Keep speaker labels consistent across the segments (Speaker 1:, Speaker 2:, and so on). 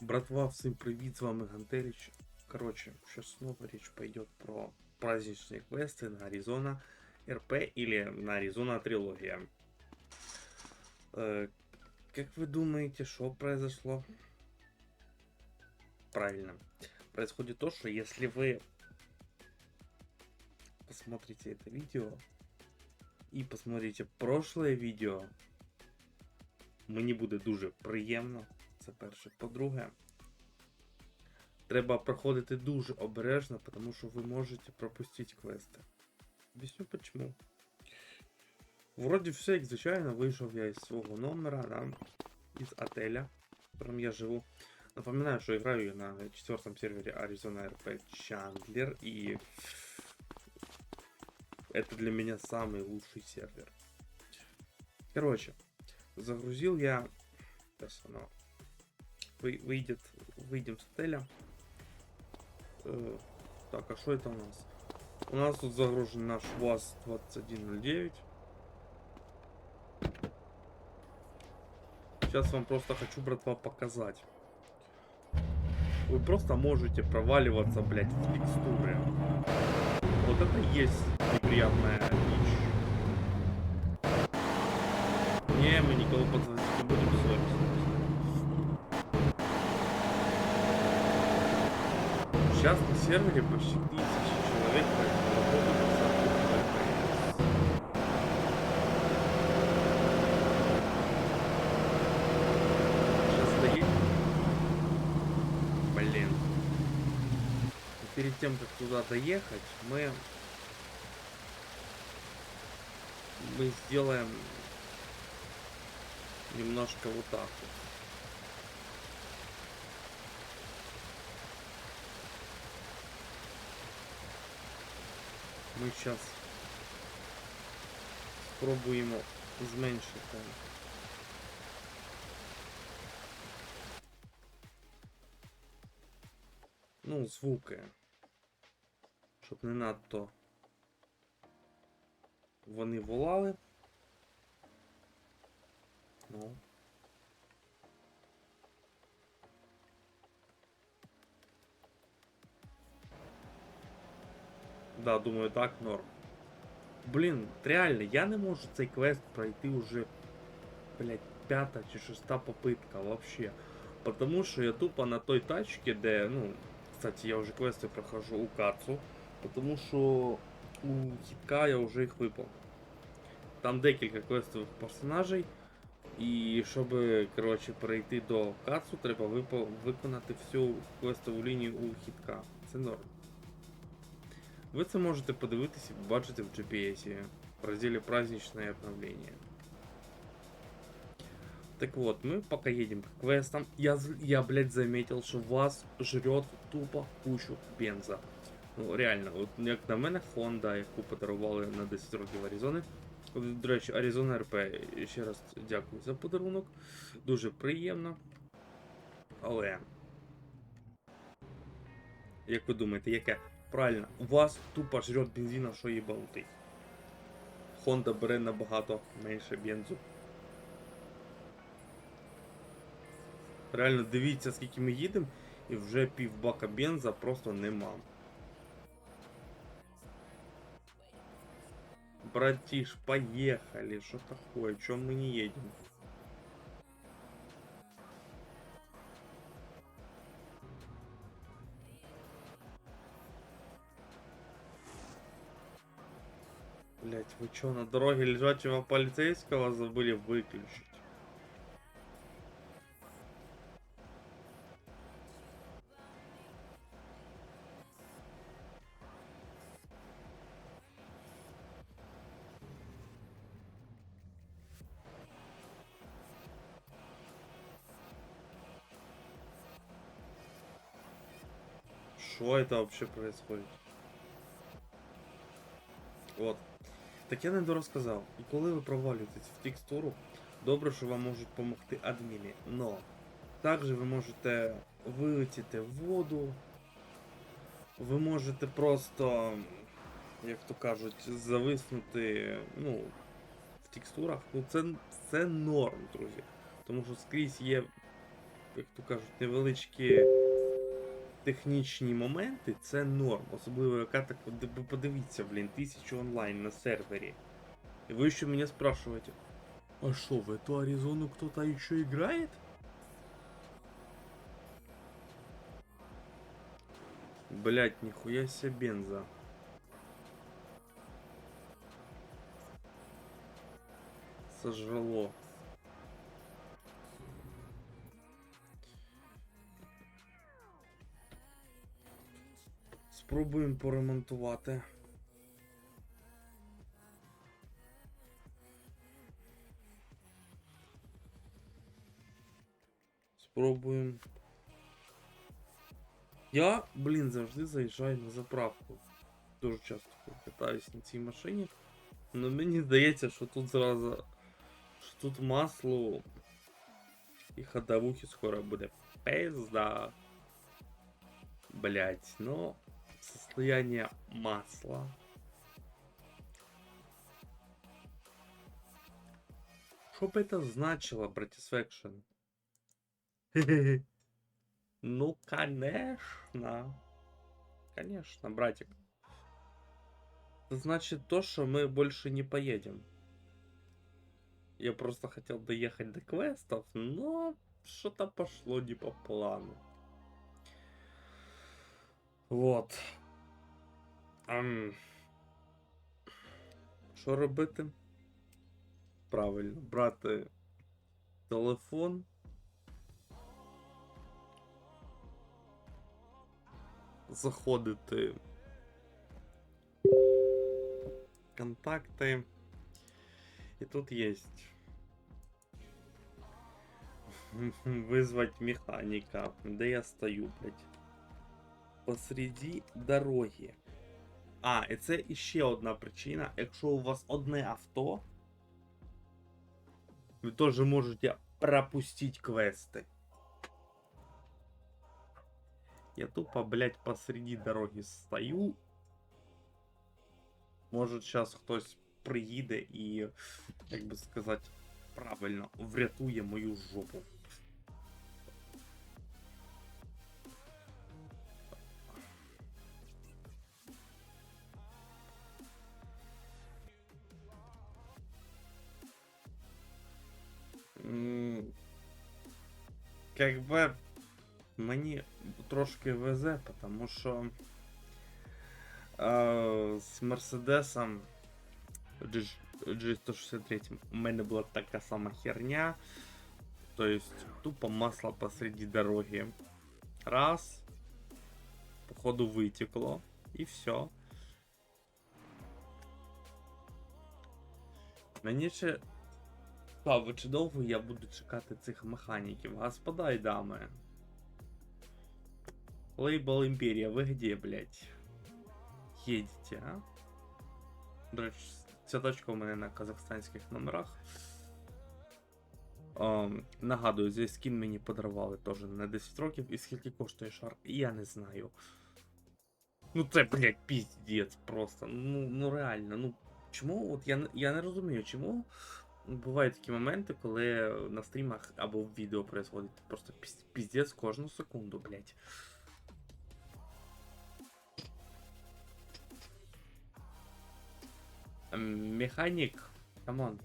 Speaker 1: Братва, всем привет, с вами Гантелич. Короче, сейчас снова речь пойдет про праздничные квесты на Аризона РП или на Аризона Трилогия. Э, как вы думаете, что произошло? Правильно. Происходит то, что если вы посмотрите это видео і посмотрите прошлое відео, мені буде дуже приємно. Це перше. По-друге, треба проходити дуже обережно, тому що ви можете пропустити квести. Об'ясню почему. Вроді все, як звичайно, вийшов я із свого номера, да, із отеля, в котором я живу. Напоминаю, что играю я на четвертом сервере Arizona RP Chandler, и это для меня самый лучший сервер. Короче, загрузил я... Сейчас оно вы- выйдет, выйдем с отеля. Э, так, а что это у нас? У нас тут загружен наш ВАЗ-2109. Сейчас вам просто хочу, братва, показать. Вы просто можете проваливаться, блядь, в текстуры. Вот это есть неприятная вещь. Не, мы никого подзвонить Сейчас на сервере почти тысяча человек. Блин. Перед тем, как туда доехать, мы... Мы сделаем немножко вот так вот. Ми зараз спробуємо зменшити. Ну, звуки. Щоб не надто вони волали. Ну. Да, думаю, так, норм. Блін, реально, я не можу цей квест пройти уже, блядь, п'ята чи шеста попитка вообще. Потому що я тупо на той тачці, де, ну, кстати, я вже квести прохожу у Кацу, потому що у Хітка я вже їх виповнив. Там декілька квестових персонажей. І щоб, коротше, перейти до Кацу, треба виконати всю квестову лінію у Хітка. Це норм. Ви це можете подивитися і побачити в GPS в розділі праздничное обновление. Так вот, мы пока едем к квестам. Я, з- я блядь, заметил, что вас жрет тупо кучу бенза. Ну, реально, от як на мене, Honda, яку подарували на 10 років Аризони. От, До речі, Arizona RP, ще раз дякую за подарунок. Дуже приємно. Але. Як ви думаєте, яке? Правильно, у вас тупо жрет бензина, що їбанутий. Honda бере набагато менше бензу. Реально, дивіться, скільки ми їдемо, і вже пів бака бенза просто нема. Братиш, поехали. Что такое? Чем мы не едем? Блять, вы чё, на дороге лежачего полицейского забыли выключить? Что это вообще происходит? От. Так я не дорозказав. І коли ви провалюєтесь в текстуру, добре, що вам можуть допомогти адміни. Но також ви можете вилетіти в воду. Ви можете просто, як то кажуть, зависнути ну, в текстурах. Ну це, це норм, друзі. Тому що скрізь є як то кажуть, невеличкі технічні моменти, це норм. Особливо яка так, от ви подивіться, блін, тисячу онлайн на сервері. И вы еще меня спрашиваете, а что, в эту Аризону кто-то еще играет? Блять, нихуя себе бенза. Сожрало. Спробуємо поремонтувати. Спробуємо. Я, блін, завжди заїжджаю на заправку. Дуже часто катаюсь на цій машині. Но мені здається, що тут зразу. Що тут масло і ходовухи скоро буде. Пизда. Блять, ну, состояние масла. Что бы это значило, Братисвекшн? Ну, конечно. Конечно, братик. Это значит то, что мы больше не поедем. Я просто хотел доехать до квестов, но что-то пошло не по плану. Вот. Ам. Що робити? Правильно, брати телефон. Заходити. в Контакти. І тут є. Вызвать механіка. Де я стою, блядь? посреди дороги. А, і це іще одна причина. Якщо у вас одне авто, ви теж можете пропустити квести. Я тупо, блядь, посреди дороги стою. Може, зараз хтось приїде і, як би сказати, правильно врятує мою жопу. Как би мені трошки везе, тому що е, з Мерседесом G- G163 у мене була така сама херня. То есть тупо масло посреди дороги. Раз. Походу вытекло. И все. Мені ще Цікаво, чи довго я буду чекати цих механіків, господа і дами. Лейбл Імперія, ви где, блять? Їдете, а? До речі, ця точка у мене на казахстанських номерах. Ем, нагадую, цей скін мені подарували теж на 10 років. І скільки коштує шар, я не знаю. Ну це, блять, піздець просто. Ну, ну реально, ну чому? От я, я не розумію, чому Бувають такі моменти, коли на стрімах або в відео происходить просто піз- піздець кожну секунду, блять. Механик. Камон.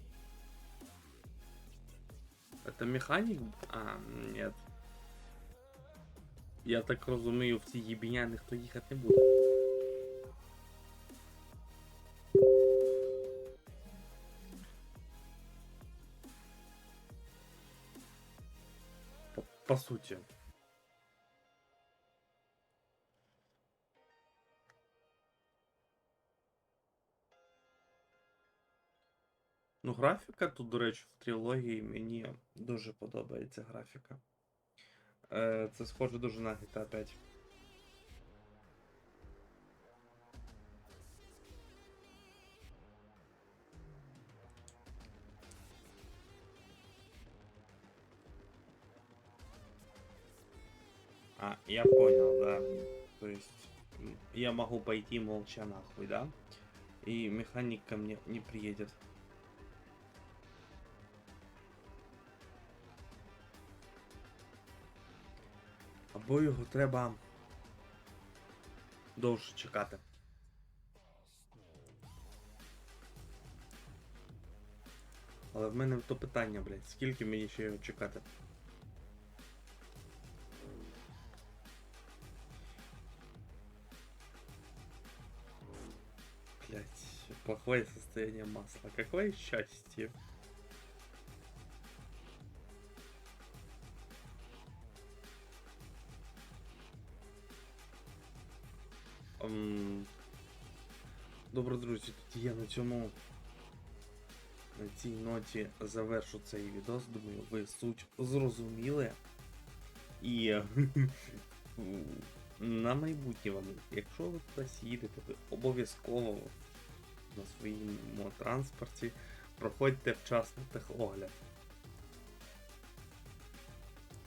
Speaker 1: Это механік? А, нет. Я так розумію, в ці їбеня ніхто їхати не буде. По, по суті. Ну, графіка тут, до речі, в трилогії мені дуже подобається графіка. Е, це схоже дуже на GTA 5. А, я понял, да. То есть я могу пойти молча нахуй, да? И механик ко мне не приедет. Або його треба довше чекати. Але в мене то питання, блядь, скільки мені ще його чекати? Плохое состояние масла. Какое счастье. Добре, друзі, тоді я на цьому на цій ноті завершу цей відос. Думаю, ви суть зрозуміли. І на майбутнє вам, якщо ви кудись їдете, ви обов'язково на своєму транспорті проходьте вчасно техогляд.